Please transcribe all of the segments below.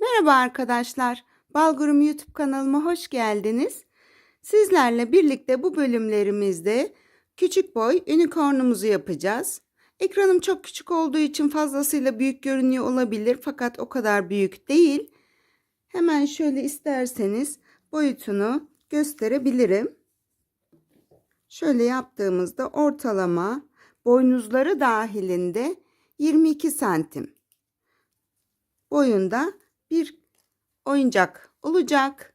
Merhaba arkadaşlar. Balgurum YouTube kanalıma hoş geldiniz. Sizlerle birlikte bu bölümlerimizde küçük boy unicornumuzu yapacağız. Ekranım çok küçük olduğu için fazlasıyla büyük görünüyor olabilir fakat o kadar büyük değil. Hemen şöyle isterseniz boyutunu gösterebilirim. Şöyle yaptığımızda ortalama boynuzları dahilinde 22 santim boyunda bir oyuncak olacak.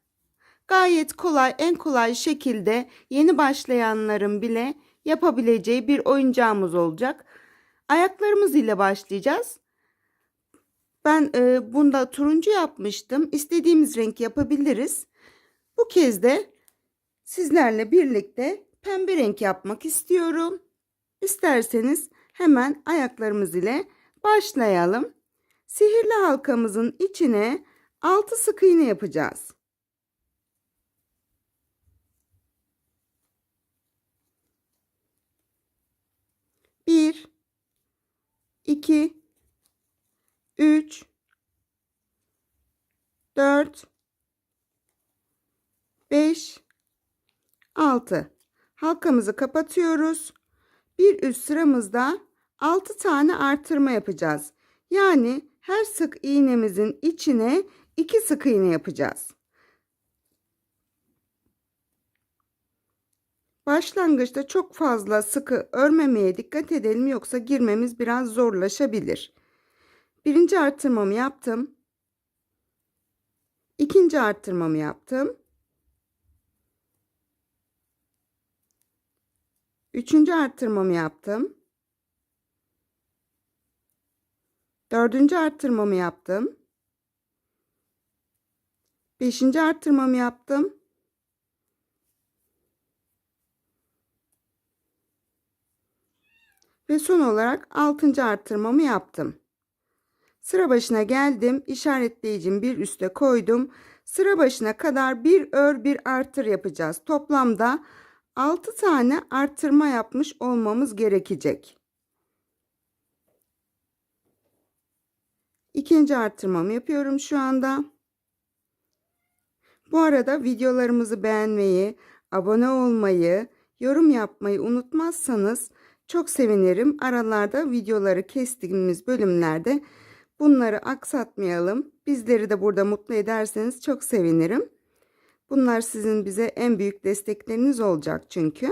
Gayet kolay, en kolay şekilde yeni başlayanların bile yapabileceği bir oyuncağımız olacak. Ayaklarımız ile başlayacağız. Ben e, bunda turuncu yapmıştım. İstediğimiz renk yapabiliriz. Bu kez de sizlerle birlikte pembe renk yapmak istiyorum. İsterseniz hemen ayaklarımız ile başlayalım. Sihirli halkamızın içine 6 sık iğne yapacağız. Bir, iki, üç, dört, beş, altı. Halkamızı kapatıyoruz. Bir üst sıramızda 6 tane artırma yapacağız. Yani her sık iğnemizin içine 2 sık iğne yapacağız. Başlangıçta çok fazla sıkı örmemeye dikkat edelim yoksa girmemiz biraz zorlaşabilir. Birinci artırmamı yaptım. İkinci artırmamı yaptım. Üçüncü artırmamı yaptım. Dördüncü arttırmamı yaptım. Beşinci arttırmamı yaptım. Ve son olarak altıncı arttırmamı yaptım. Sıra başına geldim. İşaretleyicim bir üste koydum. Sıra başına kadar bir ör bir artır yapacağız. Toplamda 6 tane arttırma yapmış olmamız gerekecek. İkinci arttırmamı yapıyorum şu anda. Bu arada videolarımızı beğenmeyi, abone olmayı, yorum yapmayı unutmazsanız çok sevinirim. Aralarda videoları kestiğimiz bölümlerde bunları aksatmayalım. Bizleri de burada mutlu ederseniz çok sevinirim. Bunlar sizin bize en büyük destekleriniz olacak çünkü.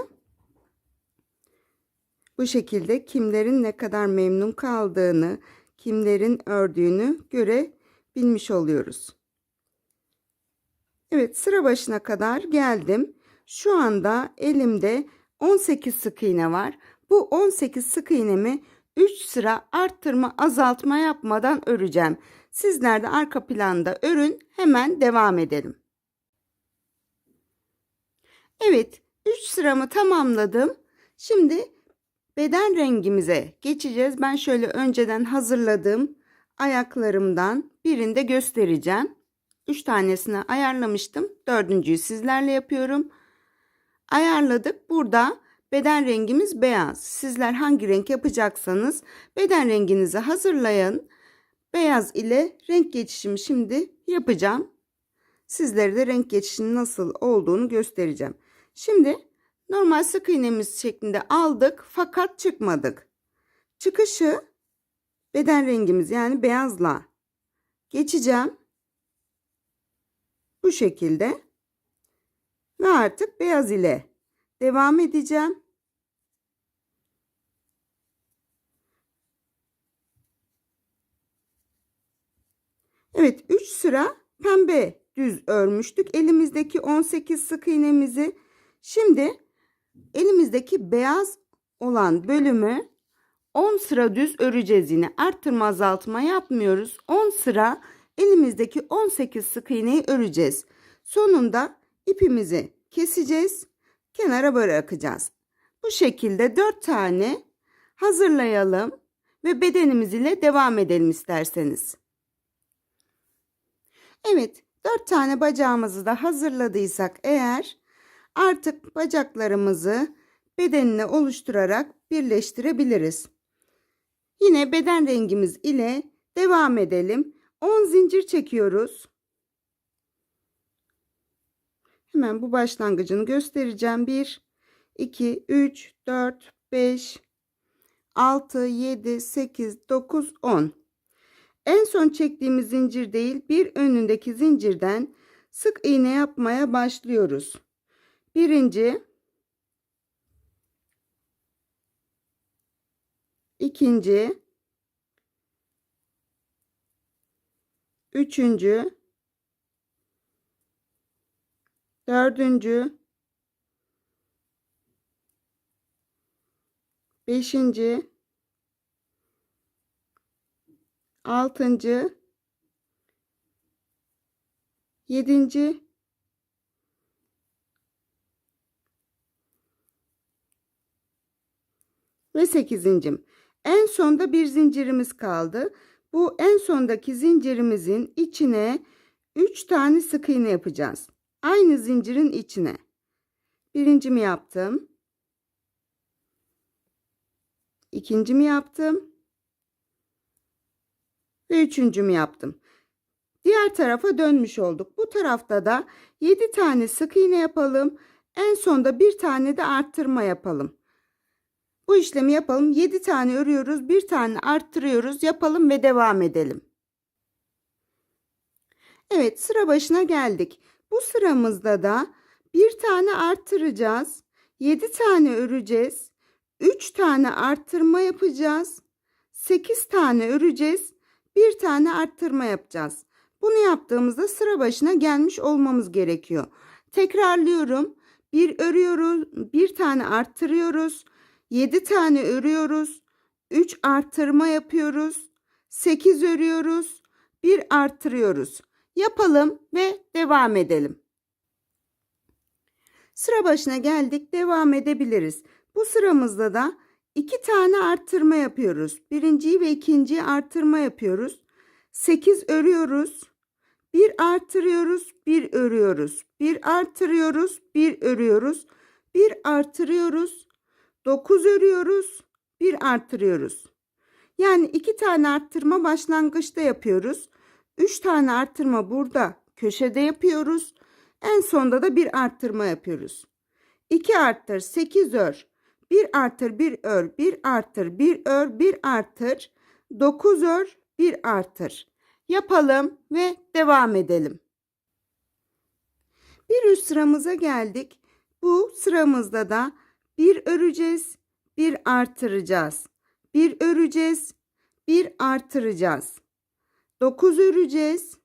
Bu şekilde kimlerin ne kadar memnun kaldığını, kimlerin ördüğünü görebilmiş oluyoruz. Evet sıra başına kadar geldim. Şu anda elimde 18 sık iğne var. Bu 18 sık iğnemi 3 sıra arttırma azaltma yapmadan öreceğim. Sizler de arka planda örün hemen devam edelim. Evet 3 sıramı tamamladım. Şimdi beden rengimize geçeceğiz. Ben şöyle önceden hazırladığım ayaklarımdan birinde göstereceğim. 3 tanesini ayarlamıştım. Dördüncüyü sizlerle yapıyorum. Ayarladık. Burada beden rengimiz beyaz. Sizler hangi renk yapacaksanız beden renginizi hazırlayın. Beyaz ile renk geçişimi şimdi yapacağım. Sizlere de renk geçişinin nasıl olduğunu göstereceğim. Şimdi normal sık iğnemiz şeklinde aldık fakat çıkmadık. Çıkışı beden rengimiz yani beyazla geçeceğim. Bu şekilde ve artık beyaz ile devam edeceğim. Evet 3 sıra pembe düz örmüştük. Elimizdeki 18 sık iğnemizi şimdi elimizdeki beyaz olan bölümü 10 sıra düz öreceğiz yine. Arttırma azaltma yapmıyoruz. 10 sıra elimizdeki 18 sık iğneyi öreceğiz. Sonunda ipimizi keseceğiz. Kenara bırakacağız. Bu şekilde 4 tane hazırlayalım ve bedenimiz ile devam edelim isterseniz. Evet, 4 tane bacağımızı da hazırladıysak eğer artık bacaklarımızı bedenine oluşturarak birleştirebiliriz. Yine beden rengimiz ile devam edelim. 10 zincir çekiyoruz. Hemen bu başlangıcını göstereceğim. 1, 2, 3, 4, 5, 6, 7, 8, 9, 10. En son çektiğimiz zincir değil bir önündeki zincirden sık iğne yapmaya başlıyoruz. Birinci, ikinci, üçüncü, dördüncü, beşinci, altıncı, yedinci, ve sekizincim. En sonda bir zincirimiz kaldı. Bu en sondaki zincirimizin içine 3 tane sık iğne yapacağız. Aynı zincirin içine. Birincimi yaptım. İkincimi yaptım. Ve üçüncümü yaptım. Diğer tarafa dönmüş olduk. Bu tarafta da 7 tane sık iğne yapalım. En sonda bir tane de arttırma yapalım. Bu işlemi yapalım. 7 tane örüyoruz. Bir tane arttırıyoruz. Yapalım ve devam edelim. Evet sıra başına geldik. Bu sıramızda da bir tane arttıracağız. 7 tane öreceğiz. 3 tane arttırma yapacağız. 8 tane öreceğiz. Bir tane arttırma yapacağız. Bunu yaptığımızda sıra başına gelmiş olmamız gerekiyor. Tekrarlıyorum. Bir örüyoruz, bir tane arttırıyoruz. 7 tane örüyoruz. 3 arttırma yapıyoruz. 8 örüyoruz. 1 arttırıyoruz. Yapalım ve devam edelim. Sıra başına geldik. Devam edebiliriz. Bu sıramızda da 2 tane arttırma yapıyoruz. Birinciyi ve ikinciyi arttırma yapıyoruz. 8 örüyoruz. 1 artırıyoruz, 1 örüyoruz. 1 artırıyoruz, 1 örüyoruz. 1 artırıyoruz. 9 örüyoruz, 1 artırıyoruz. Yani 2 tane arttırma başlangıçta yapıyoruz. 3 tane arttırma burada köşede yapıyoruz. En sonda da bir arttırma yapıyoruz. 2 arttır, 8 ör. 1 artır, 1 ör, 1 artır, 1 ör, 1 artır. 9 ör, 1 artır. Yapalım ve devam edelim. Bir üst sıramıza geldik. Bu sıramızda da bir öreceğiz, bir artıracağız. Bir öreceğiz, bir artıracağız. 9 öreceğiz,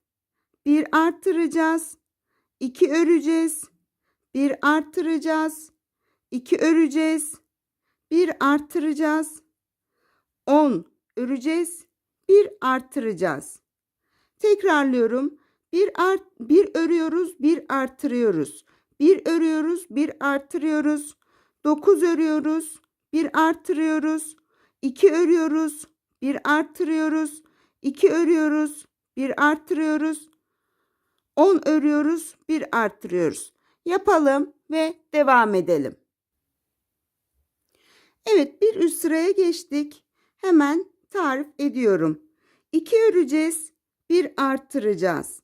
bir artıracağız. 2 öreceğiz, bir artıracağız. 2 öreceğiz, bir artıracağız. 10 öreceğiz, bir artıracağız. Tekrarlıyorum. Bir art bir örüyoruz, bir artırıyoruz. Bir örüyoruz, bir artırıyoruz. 9 örüyoruz, bir artırıyoruz. 2 örüyoruz, bir artırıyoruz. 2 örüyoruz, bir artırıyoruz. 10 örüyoruz, bir artırıyoruz. Yapalım ve devam edelim. Evet, bir üst sıraya geçtik. Hemen tarif ediyorum. 2 öreceğiz, bir artıracağız.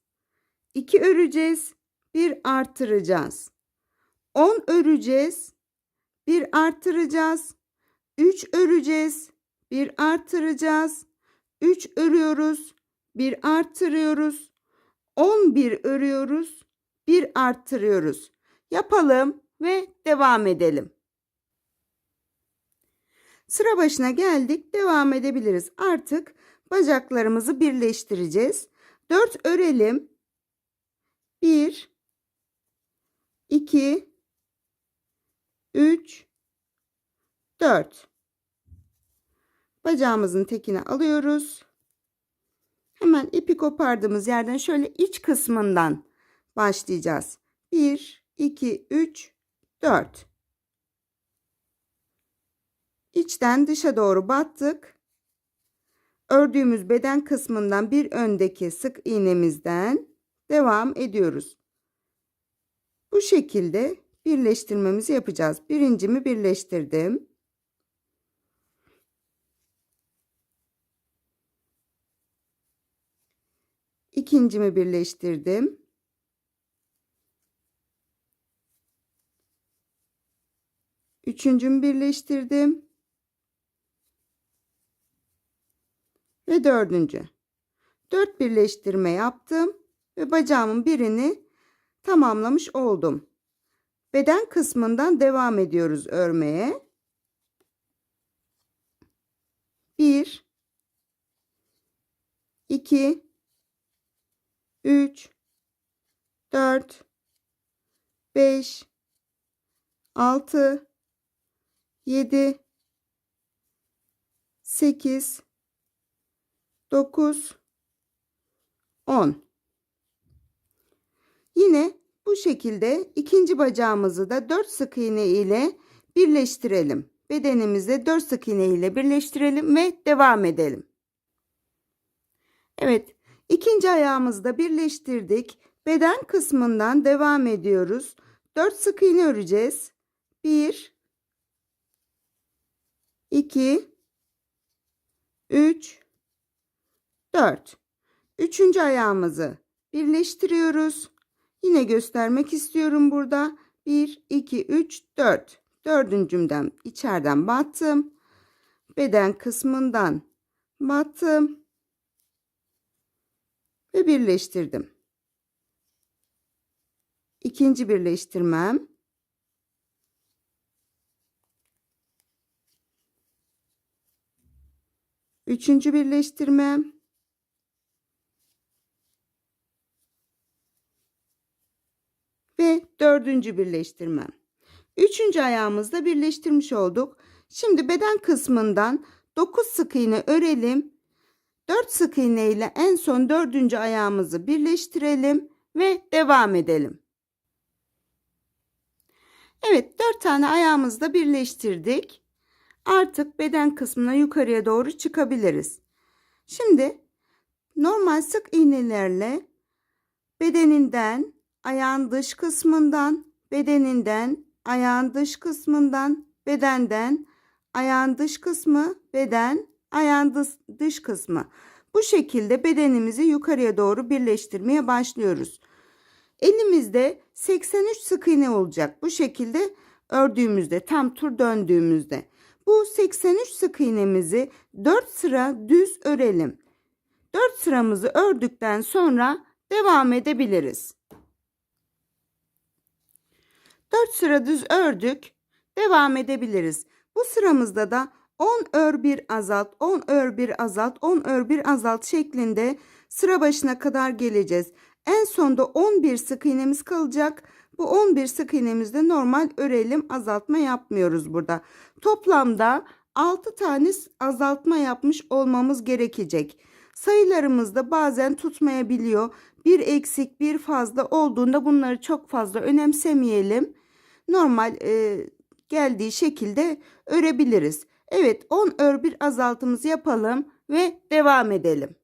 2 öreceğiz, bir artıracağız. 10 öreceğiz, bir artıracağız. 3 öreceğiz, bir artıracağız. 3 örüyoruz, bir artırıyoruz. 11 örüyoruz, bir artırıyoruz. Yapalım ve devam edelim. Sıra başına geldik. Devam edebiliriz. Artık bacaklarımızı birleştireceğiz. 4 örelim. 1 2 3 4 Bacağımızın tekini alıyoruz. Hemen ipi kopardığımız yerden şöyle iç kısmından başlayacağız. 1 2 3 4 İçten dışa doğru battık. Ördüğümüz beden kısmından bir öndeki sık iğnemizden devam ediyoruz. Bu şekilde birleştirmemizi yapacağız. Birincimi birleştirdim. İkincimi birleştirdim. Üçüncümü birleştirdim. Ve dördüncü. Dört birleştirme yaptım ve bacağımın birini tamamlamış oldum. Beden kısmından devam ediyoruz örmeye. 1 2 3 4 5 6 7 8 9 10 Yine bu şekilde ikinci bacağımızı da 4 sık iğne ile birleştirelim. Bedenimizi 4 sık iğne ile birleştirelim ve devam edelim. Evet, ikinci ayağımızı da birleştirdik. Beden kısmından devam ediyoruz. 4 sık iğne öreceğiz. 1 2 3 4 Üçüncü ayağımızı birleştiriyoruz. Yine göstermek istiyorum burada. 1, 2, 3, 4. Dördüncümden içeriden battım. Beden kısmından battım. Ve birleştirdim. İkinci birleştirmem. Üçüncü birleştirmem. Ve dördüncü birleştirmem. Üçüncü ayağımızda birleştirmiş olduk. Şimdi beden kısmından 9 sık iğne örelim. 4 sık iğne ile en son dördüncü ayağımızı birleştirelim ve devam edelim. Evet 4 tane ayağımızı da birleştirdik. Artık beden kısmına yukarıya doğru çıkabiliriz. Şimdi normal sık iğnelerle bedeninden ayağın dış kısmından, bedeninden, ayağın dış kısmından, bedenden, ayağın dış kısmı, beden, ayağın dış, dış kısmı. Bu şekilde bedenimizi yukarıya doğru birleştirmeye başlıyoruz. Elimizde 83 sık iğne olacak. Bu şekilde ördüğümüzde, tam tur döndüğümüzde. Bu 83 sık iğnemizi 4 sıra düz örelim. 4 sıramızı ördükten sonra devam edebiliriz. 4 sıra düz ördük. Devam edebiliriz. Bu sıramızda da 10 ör bir azalt, 10 ör bir azalt, 10 ör bir azalt şeklinde sıra başına kadar geleceğiz. En sonda 11 sık iğnemiz kalacak. Bu 11 sık iğnemizde normal örelim azaltma yapmıyoruz burada. Toplamda 6 tane azaltma yapmış olmamız gerekecek. Sayılarımızda bazen tutmayabiliyor. Bir eksik bir fazla olduğunda bunları çok fazla önemsemeyelim normal e, geldiği şekilde örebiliriz. Evet 10 ör bir azaltımızı yapalım ve devam edelim.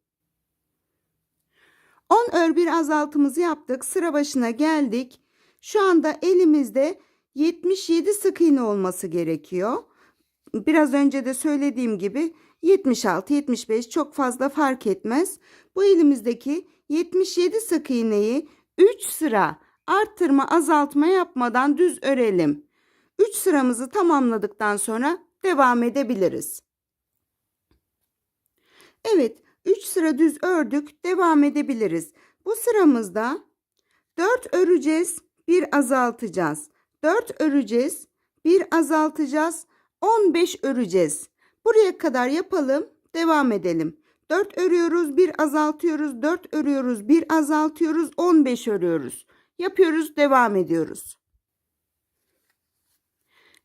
10 ör bir azaltımızı yaptık. Sıra başına geldik. Şu anda elimizde 77 sık iğne olması gerekiyor. Biraz önce de söylediğim gibi 76 75 çok fazla fark etmez. Bu elimizdeki 77 sık iğneyi 3 sıra arttırma azaltma yapmadan düz örelim. 3 sıramızı tamamladıktan sonra devam edebiliriz. Evet 3 sıra düz ördük devam edebiliriz. Bu sıramızda 4 öreceğiz bir azaltacağız. 4 öreceğiz bir azaltacağız 15 öreceğiz. Buraya kadar yapalım devam edelim. 4 örüyoruz bir azaltıyoruz 4 örüyoruz bir azaltıyoruz 15 örüyoruz. Yapıyoruz, devam ediyoruz.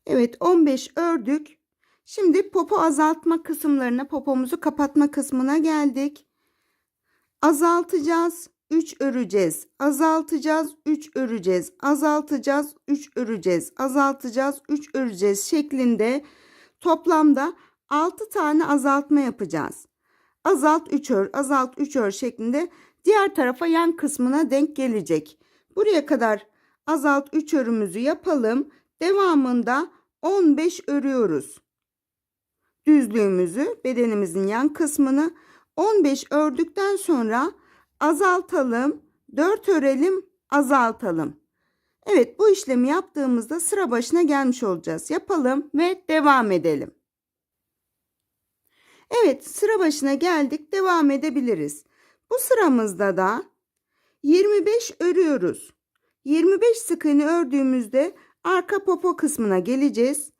Evet, 15 ördük. Şimdi popo azaltma kısımlarına, popomuzu kapatma kısmına geldik. Azaltacağız, 3 öreceğiz. Azaltacağız, 3 öreceğiz. Azaltacağız, 3 öreceğiz. Azaltacağız, 3 öreceğiz şeklinde toplamda 6 tane azaltma yapacağız. Azalt 3 ör, azalt 3 ör şeklinde diğer tarafa yan kısmına denk gelecek. Buraya kadar azalt 3 örümüzü yapalım. Devamında 15 örüyoruz. Düzlüğümüzü bedenimizin yan kısmını 15 ördükten sonra azaltalım, 4 örelim, azaltalım. Evet bu işlemi yaptığımızda sıra başına gelmiş olacağız. Yapalım ve devam edelim. Evet sıra başına geldik devam edebiliriz. Bu sıramızda da 25 örüyoruz. 25 sık iğne ördüğümüzde arka popo kısmına geleceğiz.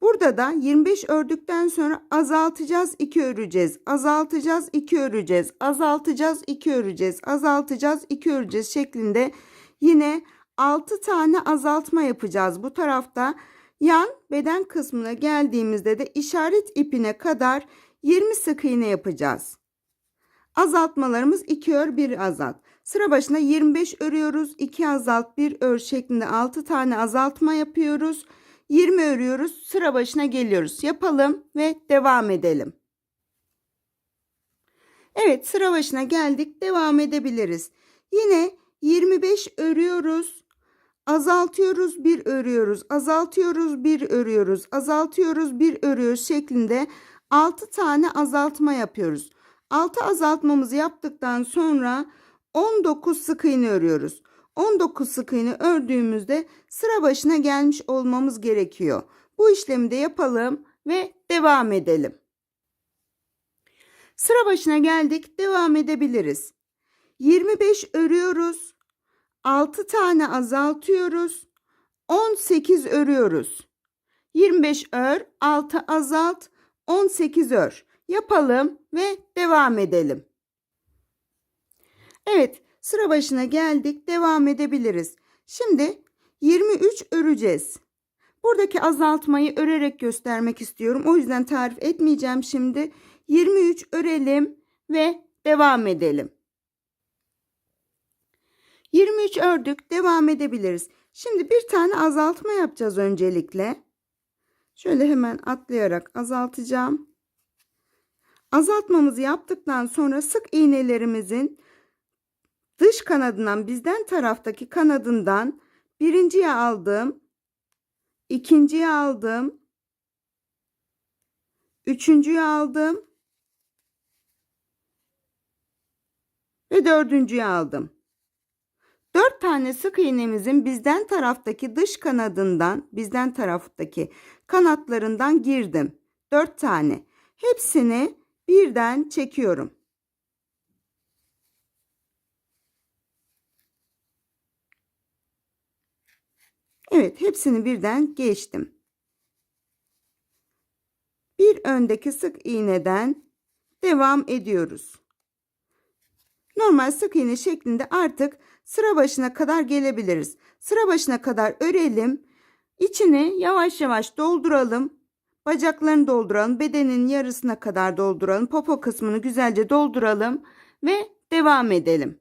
Burada da 25 ördükten sonra azaltacağız 2 öreceğiz. Azaltacağız 2 öreceğiz. Azaltacağız 2 öreceğiz. Azaltacağız 2 öreceğiz şeklinde yine 6 tane azaltma yapacağız bu tarafta. Yan beden kısmına geldiğimizde de işaret ipine kadar 20 sık iğne yapacağız. Azaltmalarımız 2 ör 1 azalt. Sıra başına 25 örüyoruz. 2 azalt 1 ör şeklinde 6 tane azaltma yapıyoruz. 20 örüyoruz. Sıra başına geliyoruz. Yapalım ve devam edelim. Evet sıra başına geldik. Devam edebiliriz. Yine 25 örüyoruz. Azaltıyoruz, bir örüyoruz. Azaltıyoruz, bir örüyoruz. Azaltıyoruz, bir örüyoruz şeklinde 6 tane azaltma yapıyoruz. 6 azaltmamızı yaptıktan sonra 19 sık iğne örüyoruz. 19 sık iğne ördüğümüzde sıra başına gelmiş olmamız gerekiyor. Bu işlemi de yapalım ve devam edelim. Sıra başına geldik. Devam edebiliriz. 25 örüyoruz. 6 tane azaltıyoruz. 18 örüyoruz. 25 ör, 6 azalt, 18 ör. Yapalım ve devam edelim. Evet, sıra başına geldik. Devam edebiliriz. Şimdi 23 öreceğiz. Buradaki azaltmayı örerek göstermek istiyorum. O yüzden tarif etmeyeceğim şimdi. 23 örelim ve devam edelim. 23 ördük. Devam edebiliriz. Şimdi bir tane azaltma yapacağız öncelikle. Şöyle hemen atlayarak azaltacağım. Azaltmamızı yaptıktan sonra sık iğnelerimizin dış kanadından bizden taraftaki kanadından birinciye aldım. ikinciye aldım. Üçüncüye aldım. Ve dördüncüye aldım. Dört tane sık iğnemizin bizden taraftaki dış kanadından, bizden taraftaki kanatlarından girdim. Dört tane. Hepsini birden çekiyorum. Evet, hepsini birden geçtim. Bir öndeki sık iğneden devam ediyoruz. Normal sık iğne şeklinde artık sıra başına kadar gelebiliriz. Sıra başına kadar örelim. İçini yavaş yavaş dolduralım. Bacaklarını dolduralım. Bedenin yarısına kadar dolduralım. Popo kısmını güzelce dolduralım ve devam edelim.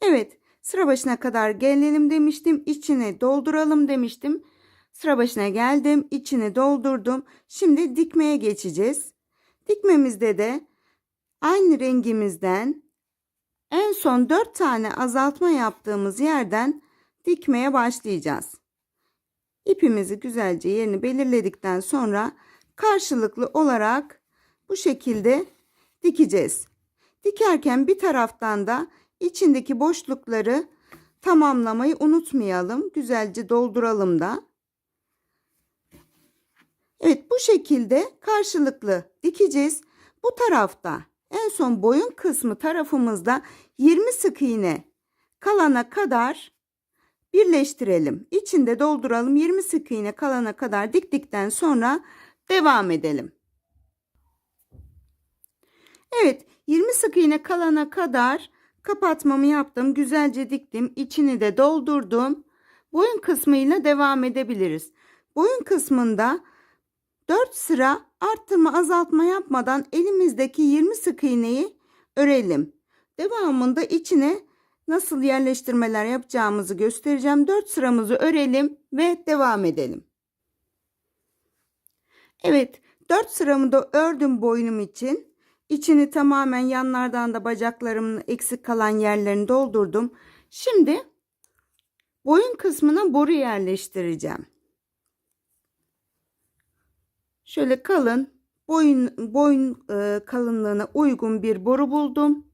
Evet, sıra başına kadar gelelim demiştim. İçini dolduralım demiştim. Sıra başına geldim, içini doldurdum. Şimdi dikmeye geçeceğiz. Dikmemizde de aynı rengimizden en son 4 tane azaltma yaptığımız yerden dikmeye başlayacağız. İpimizi güzelce yerini belirledikten sonra karşılıklı olarak bu şekilde dikeceğiz. Dikerken bir taraftan da içindeki boşlukları tamamlamayı unutmayalım. Güzelce dolduralım da. Evet bu şekilde karşılıklı dikeceğiz. Bu tarafta en son boyun kısmı tarafımızda 20 sık iğne kalana kadar birleştirelim. İçinde dolduralım. 20 sık iğne kalana kadar diktikten sonra devam edelim. Evet 20 sık iğne kalana kadar kapatmamı yaptım. Güzelce diktim. İçini de doldurdum. Boyun kısmıyla devam edebiliriz. Boyun kısmında 4 sıra arttırma azaltma yapmadan elimizdeki 20 sık iğneyi örelim. Devamında içine nasıl yerleştirmeler yapacağımızı göstereceğim. 4 sıramızı örelim ve devam edelim. Evet 4 sıramı da ördüm boynum için. İçini tamamen yanlardan da bacaklarımın eksik kalan yerlerini doldurdum. Şimdi boyun kısmına boru yerleştireceğim. Şöyle kalın boyun boyun e, kalınlığına uygun bir boru buldum.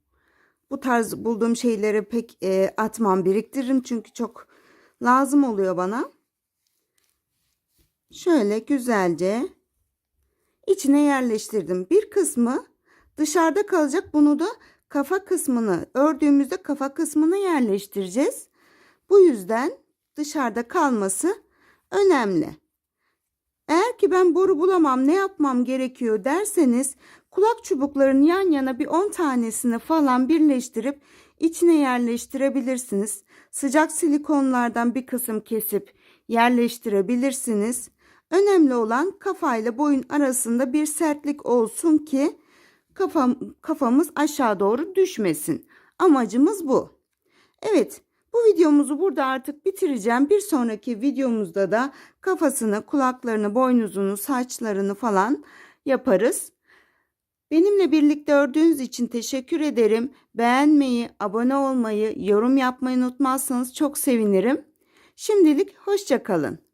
Bu tarz bulduğum şeyleri pek e, atmam biriktiririm çünkü çok lazım oluyor bana. Şöyle güzelce içine yerleştirdim. Bir kısmı dışarıda kalacak. Bunu da kafa kısmını ördüğümüzde kafa kısmını yerleştireceğiz. Bu yüzden dışarıda kalması önemli. Eğer ki ben boru bulamam ne yapmam gerekiyor derseniz kulak çubuklarının yan yana bir 10 tanesini falan birleştirip içine yerleştirebilirsiniz. Sıcak silikonlardan bir kısım kesip yerleştirebilirsiniz. Önemli olan kafayla boyun arasında bir sertlik olsun ki kafam, kafamız aşağı doğru düşmesin. Amacımız bu. Evet, bu videomuzu burada artık bitireceğim. Bir sonraki videomuzda da kafasını, kulaklarını, boynuzunu, saçlarını falan yaparız. Benimle birlikte ördüğünüz için teşekkür ederim. Beğenmeyi, abone olmayı, yorum yapmayı unutmazsanız çok sevinirim. Şimdilik hoşça kalın.